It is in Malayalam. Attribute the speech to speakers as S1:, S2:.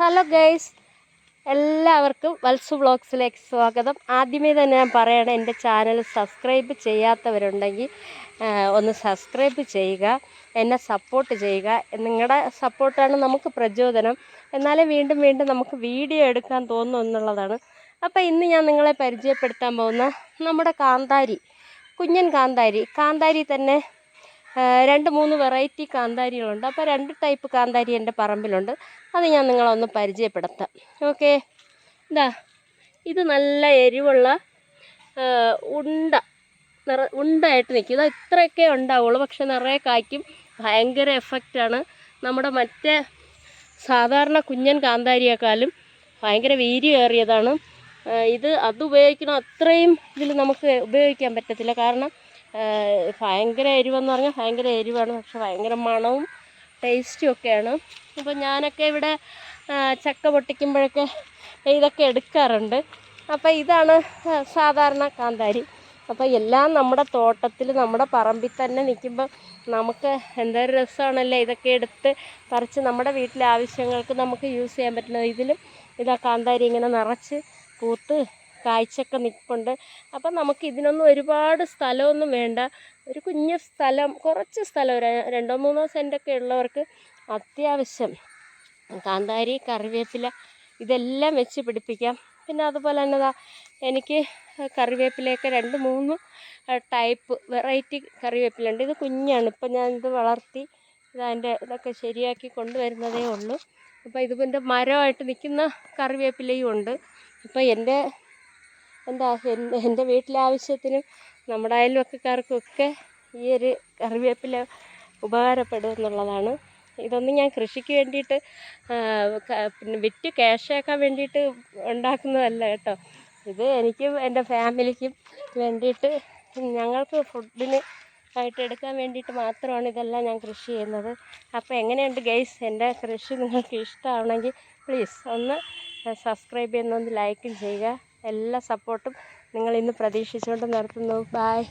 S1: ഹലോ ഗൈസ് എല്ലാവർക്കും വത്സു വ്ളോഗ്സിലേക്ക് സ്വാഗതം. ആദ്യമേ തന്നെ ഞാൻ പറയണം എന്റെ ചാനൽ സബ്സ്ക്രൈബ് ചെയ്യാത്തവരുണ്ടെങ്കിൽ ഒന്ന് സബ്സ്ക്രൈബ് ചെയ്യുക എന്നെ സപ്പോർട്ട് ചെയ്യുക. നിങ്ങളുടെ സപ്പോർട്ടാണ് നമുക്ക് പ്രചോദനം. എന്നാലേ വീണ്ടും വീണ്ടും നമുക്ക് വീഡിയോ എടുക്കാൻ തോന്നും എന്നുള്ളതാണ്. അപ്പോൾ ഇന്ന് ഞാൻ നിങ്ങളെ പരിചയപ്പെടുത്താൻ പോകുന്ന നമ്മുടെ കാന്താരി കുഞ്ഞൻ കാന്താരി. കാന്താരി തന്നെ രണ്ട് മൂന്ന് വെറൈറ്റി കാന്താരികളുണ്ട്. അപ്പോൾ രണ്ട് ടൈപ്പ് കാന്താരി എന്റെ പറമ്പിലുണ്ട്. അത് ഞാൻ നിങ്ങളൊന്ന് പരിചയപ്പെടുത്താം. ഓക്കെ ഇതാ ഇത് നല്ല എരിവുള്ള ഉണ്ട. നിറ ഉണ്ടായിട്ട് നിൽക്കും. ഇത് ഇത്രയൊക്കെ ഉണ്ടാവുള്ളൂ. പക്ഷെ നിറയെ കായ്ക്കും. ഭയങ്കര എഫക്റ്റാണ് നമ്മുടെ മറ്റേ സാധാരണ കുഞ്ഞൻ കാന്താരിയേക്കാളും ഭയങ്കര വീര്യമേറിയതാണ് ആ, ഇത് അത് ഉപയോഗിക്കണം. അത്രയും ഇതിൽ നമുക്ക് ഉപയോഗിക്കാൻ പറ്റത്തില്ല. കാരണം ഭയങ്കര എരിവെന്ന് പറഞ്ഞാൽ ഭയങ്കര എരിവാണ് പക്ഷെ ഭയങ്കര മണവും ടേസ്റ്റും ഒക്കെയാണ്. അപ്പോൾ ഞാനൊക്കെ ഇവിടെ ചക്ക പൊട്ടിക്കുമ്പോഴൊക്കെ ഇതൊക്കെ എടുക്കാറുണ്ട്. അപ്പോൾ ഇതാണ് സാധാരണ കാന്താരി. അപ്പോൾ എല്ലാം നമ്മുടെ തോട്ടത്തിൽ നമ്മുടെ പറമ്പിൽ തന്നെ നിൽക്കുമ്പോൾ നമുക്ക് എന്തൊരു രസമാണല്ലേ ഇതൊക്കെ എടുത്ത് പറിച്ച് നമ്മുടെ വീട്ടിലെ ആവശ്യങ്ങൾക്ക് നമുക്ക് യൂസ് ചെയ്യാൻ പറ്റുന്നത്. ഇതിലും ഇതാ കാന്താരി ഇങ്ങനെ നിറച്ച് പൂത്ത് കായ്ച്ചൊക്കെ നിൽപ്പുണ്ട് അപ്പം നമുക്ക് ഇതിനൊന്നും ഒരുപാട് സ്ഥലമൊന്നും വേണ്ട. ഒരു കുഞ്ഞു സ്ഥലം കുറച്ച് സ്ഥലം രണ്ടോ മൂന്നോ സെന്റൊക്കെ ഉള്ളവർക്ക് അത്യാവശ്യം കാന്താരി കറിവേപ്പില ഇതെല്ലാം വെച്ച് പിടിപ്പിക്കാം. പിന്നെ അതുപോലെ തന്നെ എനിക്ക് കറിവേപ്പിലയൊക്കെ രണ്ട് മൂന്ന് ടൈപ്പ് വെറൈറ്റി കറിവേപ്പിലുണ്ട് ഇത് കുഞ്ഞാണ്. ഇപ്പം ഞാൻ ഇത് വളർത്തി ഇതതിന്റെ ഇതൊക്കെ ശരിയാക്കി കൊണ്ടുവരുന്നതേ ഉള്ളൂ. അപ്പോൾ ഇതിന്റെ മരമായിട്ട് നിൽക്കുന്ന കറിവേപ്പിലയും ഉണ്ട്. അപ്പോൾ എന്റെ എന്താ എന്റെ ആവശ്യത്തിനും നമ്മുടെ അയൽവക്കക്കാർക്കൊക്കെ ഈ ഒരു കറിവേപ്പില ഉപകാരപ്പെടും എന്നുള്ളതാണ്. ഇതൊന്നും ഞാൻ കൃഷിക്ക് വേണ്ടിയിട്ട് പിന്നെ വിറ്റ് ക്യാഷാക്കാൻ വേണ്ടിയിട്ട് ഉണ്ടാക്കുന്നതല്ല കേട്ടോ. ഇത് എനിക്കും എന്റെ ഫാമിലിക്കും വേണ്ടിയിട്ട് ഞങ്ങൾക്ക് ഫുഡിന് ആയിട്ട് എടുക്കാൻ വേണ്ടിയിട്ട് മാത്രമാണ് ഇതെല്ലാം ഞാൻ കൃഷി ചെയ്യുന്നത്. അപ്പോൾ എങ്ങനെയുണ്ട് ഗൈസ്? എന്റെ കൃഷി നിങ്ങൾക്ക് ഇഷ്ടമാണെങ്കിൽ പ്ലീസ് ഒന്ന് സബ്സ്ക്രൈബ് ചെയ്യുന്ന ഒന്ന് ലൈക്കും ചെയ്യുക. എല്ലാ സപ്പോർട്ടും നിങ്ങൾ ഇന്ന് പ്രതീക്ഷിച്ചുകൊണ്ട് നിർത്തുന്നു. ബായ്